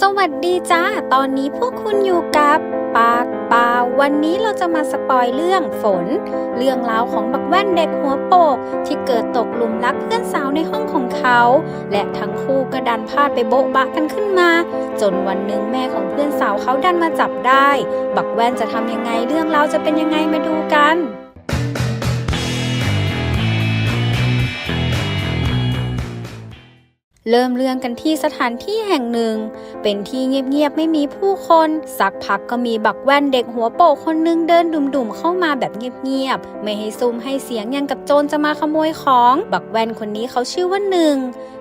สวัสดีจ้า ตอนนี้พวกคุณอยู่กับปากปาวันนี้เราจะมาสปอยเรื่องฝน เรื่องราวของบักแว่นเด็กหัวโปก ที่เกิดตกหลุมรักเพื่อนสาวในห้องของเขา และทั้งคู่ก็ดันพลาดไปโบ๊ะบะกันขึ้นมา จนวันหนึ่งแม่ของเพื่อนสาวเขาดันมาจับได้ บักแว่นจะทำยังไงเรื่องราวจะเป็นยังไงมาดูกัน เริ่มเรื่องกันที่สถานที่แห่งหนึ่ง เป็นที่เงียบๆไม่มีผู้คน สักพักก็มีบักแว่นเด็กหัวโปกคนหนึงเดินดุ่มๆเข้ามาแบบเงียบๆไม่ให้ซุ่มให้เสียงยังกับโจรจะมาขโมยของ บักแว่นคนนี้เขาชื่อว่าหนึ่ง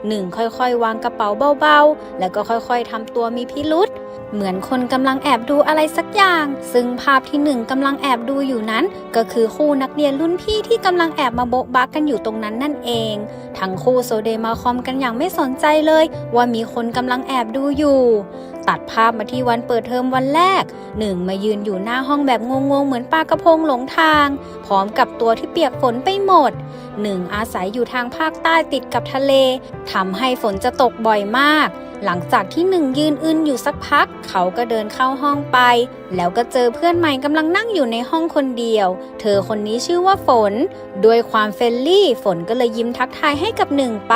หนึ่งค่อยๆ วางกระเป๋าเบาๆ แล้วก็ค่อยๆทำตัวมีพิรุษเหมือนคนกำลังแอบดูอะไรสักอย่าง ซึ่งภาพที่หนึ่งกำลังแอบดูอยู่นั้น ก็คือคู่นักเรียนรุ่นพี่ที่กำลังแอบมาโบะบักกันอยู่ตรงนั้นนั่นเอง ทั้งคู่โซเดมาคอมกันอย่างไม่สนใจเลยว่ามีคนกำลังแอบดูอยู่ ตัดภาพมาที่วันเปิดเทอมวันแรกหนึ่งมายืนอยู่หน้าห้องแบบงงๆ เหมือนปลากระพงหลงทาง พร้อมกับตัวที่เปียกฝนไปหมดหนึ่งอาศัยอยู่ทางภาคใต้ติดกับทะเลทำให้ฝนจะตกบ่อยมาก หลังจากที่หนึ่งยืนอึนอยู่สักพัก เขาก็เดินเข้าห้องไป แล้วก็เจอเพื่อนใหม่กำลังนั่งอยู่ในห้องคนเดียว เธอคนนี้ชื่อว่าฝน ด้วยความเฟรนลี่ ฝนก็เลยยิ้มทักทายให้กับหนึ่งไป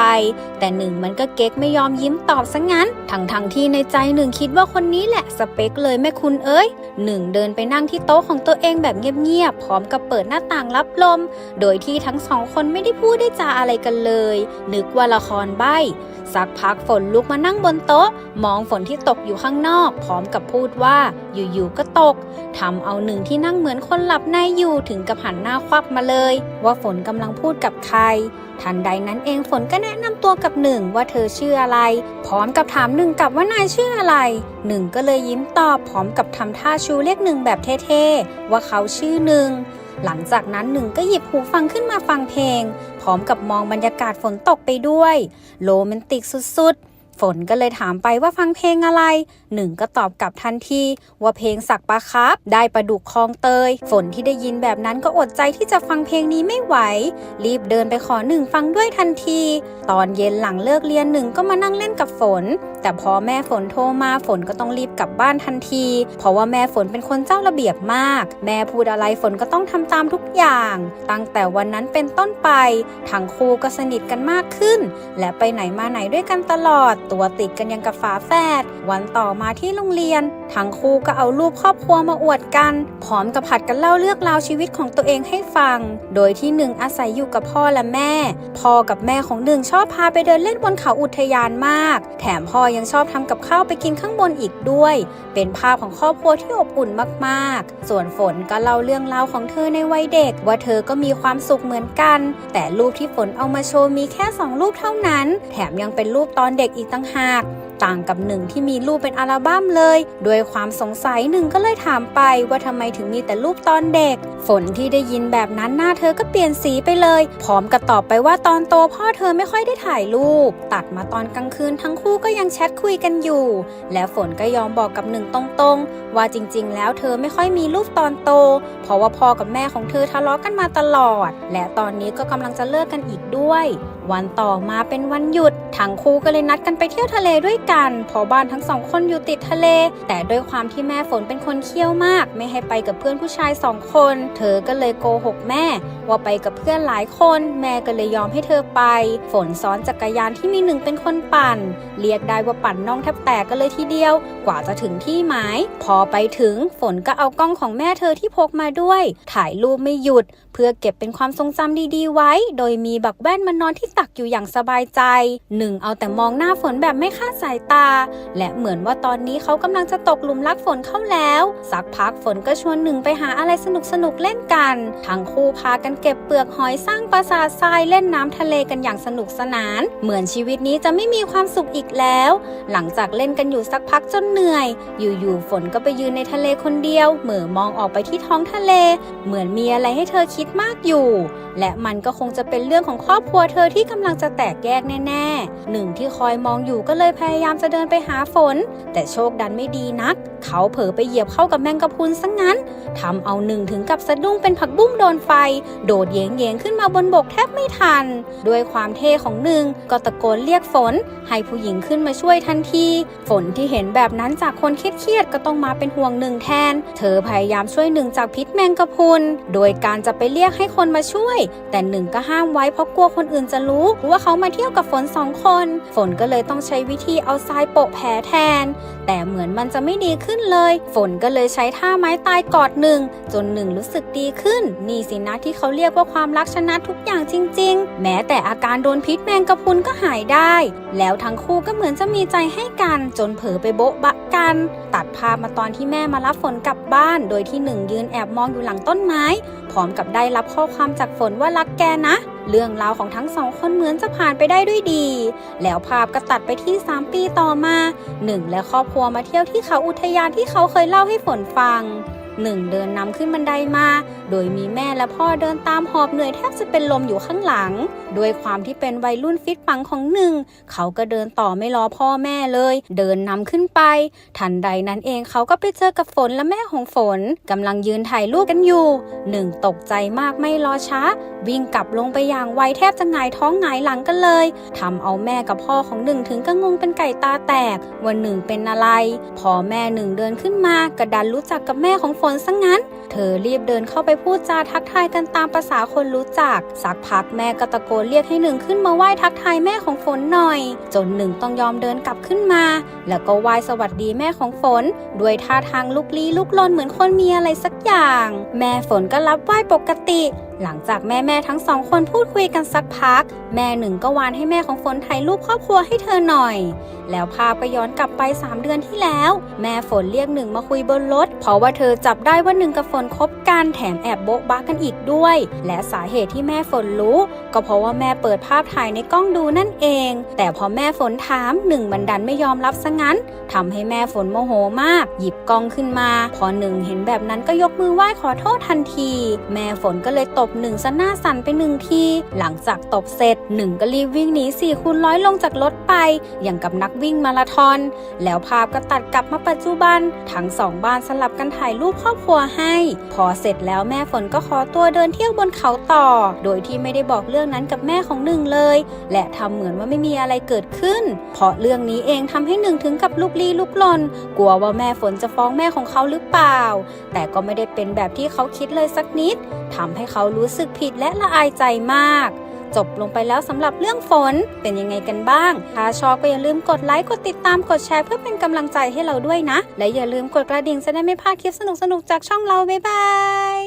แต่หนึ่งมันก็เก๊กไม่ยอมยิ้มตอบซะงั้น ทั้งทั้งๆที่ในใจหนึ่งคิดว่าคนนี้แหละสเปคเลยแม่คุณเอ้ยหนึ่งเดินไปนั่งที่โต๊ะของตัวเองแบบเงียบๆพร้อมกับเปิดหน้าต่างรับลม โดยที่ทั้งสองคนไม่ได้พูดได้จาอะไรกันเลย นึกว่าละครใบ้สักพักฝนลุกมานั่งบนโต๊ะ มองฝนที่ตกอยู่ข้างนอก พร้อมกับพูดว่า อยู่ๆก็ตกทำเอาหนึ่งที่นั่งเหมือนคนหลับในอยู่ถึงกับหันหน้าควับมาเลย ว่าฝนกำลังพูดกับใคร ทันใดนั้นเองฝนก็แนะนำตัวกับหนึ่งว่าเธอชื่ออะไร พร้อมกับถามหนึ่งกลับว่านายชื่ออะไรหนึ่งก็เลยยิ้มตอบพร้อมกับทำท่าชูเรียกหนึ่งแบบเท่ๆว่าเขาชื่อหนึ่งหลังจากนั้นหนึ่งก็หยิบหูฟังขึ้นมาฟังเพลง พร้อมกับมองบรรยากาศฝนตกไปด้วย โรแมนติกสุดๆ ฝนก็เลยถามไปว่าฟังเพลงอะไร หนึ่งก็ตอบกลับทันทีว่าเพลงสักปลาครับ ได้ประดุกคลองเตย ฝนที่ได้ยินแบบนั้นก็อดใจที่จะฟังเพลงนี้ไม่ไหว รีบเดินไปขอหนึ่งฟังด้วยทันที ตอนเย็นหลังเลิกเรียนหนึ่งก็มานั่งเล่นกับฝน แต่พอแม่ฝนโทรมาฝนก็ต้องรีบกลับบ้านทันที เพราะว่าแม่ฝนเป็นคนเจ้าระเบียบมาก แม่พูดอะไรฝนก็ต้องทำตามทุกอย่าง ตั้งแต่วันนั้นเป็นต้นไปทั้งคู่ก็สนิทกันมากขึ้น และไปไหนมาไหนด้วยกันตลอดตัวติดกันยังกับฝาแฝด วันต่อมาที่โรงเรียน ทั้งคู่ก็เอารูปครอบครัวมาอวดกัน พร้อมกับผัดกันเล่าเรื่องราวชีวิตของตัวเองให้ฟัง โดยที่หนึ่งอาศัยอยู่กับพ่อและแม่ พ่อกับแม่ของหนึ่งชอบพาไปเดินเล่นบนเขาอุทยานมาก แถมพ่อยังชอบทำกับข้าวไปกินข้างบนอีกด้วย เป็นภาพของครอบครัวที่อบอุ่นมากๆ ส่วนฝนก็เล่าเรื่องราวของเธอในวัยเด็ก ว่าเธอก็มีความสุขเหมือนกัน แต่รูปที่ฝนเอามาโชว์มีแค่สองรูปเท่านั้น แถมยังเป็นรูปตอนเด็กอีกต่างต่างหาก ต่างกับหนึ่งที่มีรูปเป็นอัลบั้มเลย ด้วยความสงสัยหนึ่งก็เลยถามไปว่าทำไมถึงมีแต่รูปตอนเด็ก ฝนที่ได้ยินแบบนั้นหน้าเธอก็เปลี่ยนสีไปเลย พร้อมกับตอบไปว่าตอนโตพ่อเธอไม่ค่อยได้ถ่ายรูป ตัดมาตอนกลางคืนทั้งคู่ก็ยังแชทคุยกันอยู่ และฝนก็ยอมบอกกับหนึ่งตรงๆ ว่าจริงๆ แล้วเธอไม่ค่อยมีรูปตอนโต เพราะว่าพ่อกับแม่ของเธอทะเลาะกันมาตลอด และตอนนี้ก็กำลังจะเลิกกันอีกด้วย วันต่อมาเป็นวันหยุดทั้งคู่ก็เลยนัดกันไปเที่ยวทะเลด้วยกันเพราะบ้านทั้งสองคนอยู่ติดทะเล แต่ด้วยความที่แม่ฝนเป็นคนเคี่ยวมาก ไม่ให้ไปกับเพื่อนผู้ชายสองคน เธอก็เลยโกหกแม่ ว่าไปกับเพื่อนหลายคน แม่ก็เลยยอมให้เธอไป ฝนซ้อนจักรยานที่มีหนึ่งเป็นคนปั่น เรียกได้ว่าปั่นน่องแทบแตกกันเลยทีเดียว กว่าจะถึงที่หมาย พอไปถึงฝนก็เอากล้องของแม่เธอที่พกมาด้วย ถ่ายรูปไม่หยุด เพื่อเก็บเป็นความทรงจำดีๆ ไว้ โดยมีบักแว่นมานอนที่ตักอยู่อย่างสบายใจหนึ่งเอาแต่มองหน้าฝนแบบไม่คาดสายตา และเหมือนว่าตอนนี้เขากำลังจะตกหลุมรักฝนเข้าแล้ว สักพักฝนก็ชวนหนึ่งไปหาอะไรสนุกๆเล่นกัน ทั้งคู่พากันเก็บเปลือกหอยสร้างปราสาททรายเล่นน้ำทะเลกันอย่างสนุกสนาน เหมือนชีวิตนี้จะไม่มีความสุขอีกแล้ว หลังจากเล่นกันอยู่สักพักจนเหนื่อย อยู่ๆฝนก็ไปยืนในทะเลคนเดียว เหม่อมองออกไปที่ท้องทะเล เหมือนมีอะไรให้เธอคิดมากอยู่ และมันก็คงจะเป็นเรื่องของครอบครัวเธอที่กำลังจะแตกแยกแน่ๆหนึ่งที่คอยมองอยู่ก็เลยพยายามามจะเดินไปหาฝน แต่โชคดันไม่ดีนัก เขาเผลอไปเหยียบเข้ากับแมงกะพรุนซะงงั้นทำเอาหนึ่งถึงกับสะดุ้งเป็นผักบุ้งโดนไฟ โดดเยงเยงๆขึ้นมาบนบกแทบไม่ทัน ด้วยความเท่ของหนึ่งก็ตะโกนเรียกฝน ให้ผู้หญิงขึ้นมาช่วยทันที ฝนที่เห็นแบบนั้นจากคนเครียดๆก็ต้องมาเป็นห่วงหนึ่งแทน เธอพยายามช่วยหนึ่งจากพิษแมงกะพรุน โดยการจะไปเรียกให้คนมาช่วย แต่หนึ่งก็ห้ามไว้เพราะกลัวคนอื่นจะรู้ว่าเขามาเที่ยวกับฝนสองคน ฝนก็เลยต้องใช้วิธีเอาทรายโปะแผลแทน แต่เหมือนมันจะไม่ดีขึ้นเลย ฝนก็เลยใช้ท่าไม้ตายกอดหนึ่ง จนหนึ่งรู้สึกดีขึ้น นี่สินะที่เขาเรียกว่าความรักชนะทุกอย่างจริง ๆ แม้แต่อาการโดนพิษแมงกะพรุนก็หายได้ แล้วทั้งคู่ก็เหมือนจะมีใจให้กันจนเผลอไปโบ๊ะบะกัน ตัดภาพมาตอนที่แม่มารับฝนกลับบ้าน โดยที่หนึ่งยืนแอบมองอยู่หลังต้นไม้ พร้อมกับได้รับข้อความจากฝนว่ารักแกนะ เรื่องราวของทั้งสองคนเหมือนจะผ่านไปได้ด้วยดี แล้วภาพก็ตัดไปที่ 3 ปีต่อมาหนึ่งและครอบครัวมาเที่ยวที่เขาอุทยานที่เขาเคยเล่าให้ฝนฟังหนึ่งเดินนำขึ้นบันไดมา โดยมีแม่และพ่อเดินตามหอบเหนื่อยแทบจะเป็นลมอยู่ข้างหลัง ด้วยความที่เป็นวัยรุ่นฟิตปังของหนึ่ง เขาก็เดินต่อไม่รอพ่อแม่เลย เดินนำขึ้นไป ทันใดนั้นเองเขาก็ไปเจอกับฝนและแม่ของฝนกำลังยืนถ่ายรูปกันอยู่หนึ่งตกใจมากไม่รอช้า วิ่งกลับลงไปอย่างไวแทบจะหงายท้องหงายหลังกันเลยทำเอาแม่กับพ่อของหนึ่งถึงก็งงเป็นไก่ตาแตกว่าหนึ่งเป็นอะไร พอแม่หนึ่งเดินขึ้นมากระดันรู้จักกับแม่ของฝนซะงงั้น เธอรีบเดินเข้าไปพูดจาทักทายกันตามภาษาคนรู้จัก สักพักแม่ก็ตะโกนเรียกให้หนึ่งขึ้นมาไหว้ทักทายแม่ของฝนหน่อย จนหนึ่งต้องยอมเดินกลับขึ้นมา แล้วก็ไหว้สวัสดีแม่ของฝน ด้วยท่าทางลุกลี้ลุกลนเหมือนคนมีอะไรสักอย่าง แม่ฝนก็รับไหว้ปกติหลังจากแม่แม่ทั้งสองคนพูดคุยกันสักพัก แม่หนึ่งก็วานให้แม่ของฝนถ่ายรูปครอบครัวให้เธอหน่อย แล้วพาไปย้อนกลับไป 3 เดือนที่แล้ว แม่ฝนเรียกหนึ่งมาคุยบนรถเพราะว่าเธอจับได้ว่าหนึ่งกับฝนคบกันแถมแออบโบ๊ะบ้ากันอีกด้วย และสาเหตุที่แม่ฝนรู้ ก็เพราะว่าแม่เปิดภาพถ่ายในกล้องดูนั่นเอง แต่พอแม่ฝนถามหนึ่งบันดันไม่ยอมรับซะงั้นทำให้แม่ฝนโมโหมาก หยิบกล้องขึ้นมา พอหนึ่งเห็นแบบนั้นก็ยกมือไหว้ขอโทษทันที แม่ฝนก็เลยตบหนึ่งซะหน้าสั่นไปหนึ่งที หลังจากตบเสร็จหนึ่งก็รีบวิ่งหนีสี่คูณร้อยลงจากรถไป อย่างกับนักวิ่งมาราธอน แล้วภาพก็ตัดกลับมาปัจจุบัน ทั้งสองบ้านสลับกันถ่ายรูปครอบครัวให้ พอเสร็จแล้วแม่ฝนก็ขอตัวเดินเที่ยวบนเขาต่อ โดยที่ไม่ได้บอกเรื่องนั้นกับแม่ของหนึ่งเลย และทำเหมือนว่าไม่มีอะไรเกิดขึ้น เพราะเรื่องนี้เองทำให้หนึ่งถึงกับลุกลี้ลุกลน กลัวว่าแม่ฝนจะฟ้องแม่ของเขาหรือเปล่า แต่ก็ไม่ได้เป็นแบบที่เขาคิดเลยสักนิดทำให้เขารู้สึกผิดและละอายใจมาก จบลงไปแล้วสำหรับเรื่องฝนเป็นยังไงกันบ้าง ถ้าชอบก็อย่าลืมกดไลค์กดติดตามกดแชร์เพื่อเป็นกำลังใจให้เราด้วยนะ และอย่าลืมกดกระดิ่งจะได้ไม่พลาดคลิปสนุกๆจากช่องเราบ๊ายบาย